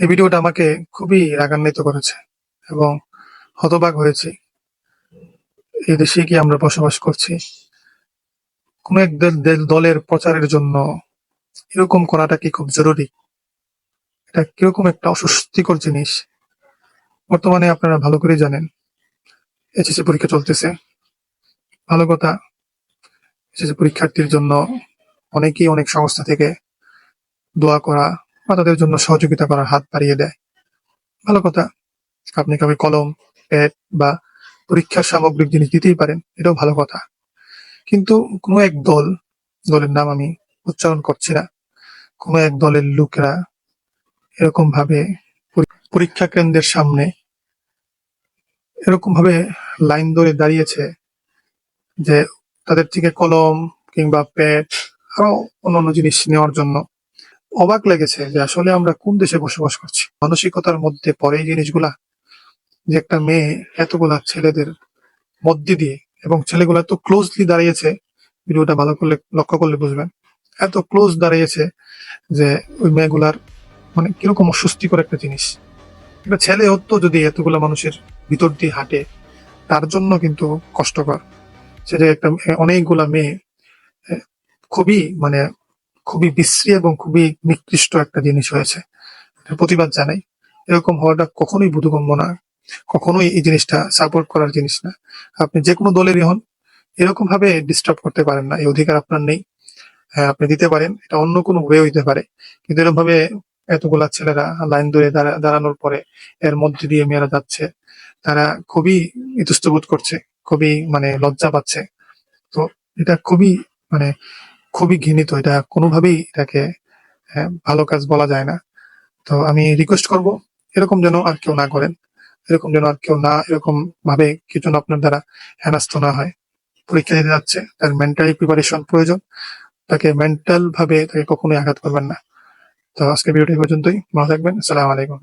এই ভিডিওটা আমাকে খুবই রাগান্বিত করেছে এবং হতবাক হয়েছি। এই দেশে কি আমরা বসবাস করছি। কোন এক দল- দল- দলের প্রচারের জন্য এরকম করাটা কি খুব জরুরি? এটা কীরকম একটা অস্বস্তিকর জিনিস? বর্তমানে আপনারা ভালো করে জানেন এইচএসসি পরীক্ষা চলতেছে। ভালো কথা এইচএসসি পরীক্ষার্থীর জন্য অনেকেই অনেক সংস্থা থেকে দোয়া করা বা তাদের জন্য সহযোগিতা করার হাত বাড়িয়ে দেয়। ভালো কথা, আপনি কাউকে কলম প্যাড বা পরীক্ষার সামগ্রিক জিনিস দিতেই পারেন, এটাও ভালো কথা। কিন্তু কোনো এক দল, দলের নাম আমি উচ্চারণ করছি না, কোনো এক দলের লোকেরা এরকম ভাবে পরী- পরীক্ষা কেন্দ্রের সামনে এরকম ভাবে লাইন ধরে দাঁড়িয়েছে যে তাদের থেকে কলম কিংবা প্যাড আরও অন্যান্য জিনিস নেওয়ার জন্য অবাক লেগেছে যে আসলে আমরা কোন দেশে বসবাস করছি। মানসিকতার মধ্যে পরে এই জিনিসগুলা, যে একটা মেয়ে এতগুলা ছেলেদের মধ্যে দিয়ে, এবং ছেলেগুলা এত ক্লোজলি দাঁড়িয়েছে, ভিডিওটা ভালো করলে, লক্ষ্য করলে বুঝবেন, এত ক্লোজ দাঁড়িয়েছে যে ওই মেয়েগুলার মানে কীরকম অস্বস্তিকর একটা জিনিস। একটা ছেলে হতো যদি এতগুলা মানুষের ভিতর দিয়ে হাঁটে, তার জন্য কিন্তু কষ্টকর। সেটা একটা অনেকগুলা মেয়ে খুবই মানে খুবই বিশ্রী এবং খুবই নিকৃষ্ট একটা জিনিস হয়েছে। প্রতিবাদ জানাই। এরকম হওয়াটা কখনোই বোধগম্য না। কখনোই এই জিনিসটা সাপোর্ট করার জিনিস না। আপনি যে কোনো দলেরই হন এরকম ভাবে ডিস্টার্ব করতে পারেন না। এই অধিকার আপনার নেই। হ্যাঁ আপনি দিতে পারেন। এটা অন্য কোনো ওয়ে হইতে পারে। কিন্তু এরকম ভাবে এতগুলা ছেলেরা লাইন ধরে দাঁড়া- দাঁড়ানোর পরে এর মধ্যে দিয়ে মেয়েরা যাচ্ছে, তারা খুবই ইতস্তবোধ করছে, খুবই মানে লজ্জা পাচ্ছে। তো এটা খুবই মানে খুবই ঘৃণিত। এটা কোনোভাবেই এটাকে ভালো কাজ বলা যায় না। তো আমি রিকোয়েস্ট করব, এরকম যেন আর কেউ না করেন, এরকম যেন আর কেউ না এরকম ভাবে কিছু আপনার দ্বারা হেনাস্ত না হয়। পরীক্ষা দিতে যাচ্ছে, তার মেন্টালি প্রিপারেশন প্রয়োজন। তাকে মেন্টাল ভাবে তাকে কখনোই আঘাত করবেন না। তো আজকে ভিডিওটি পর্যন্তই। ভালো থাকবেন। আসসালামু আলাইকুম।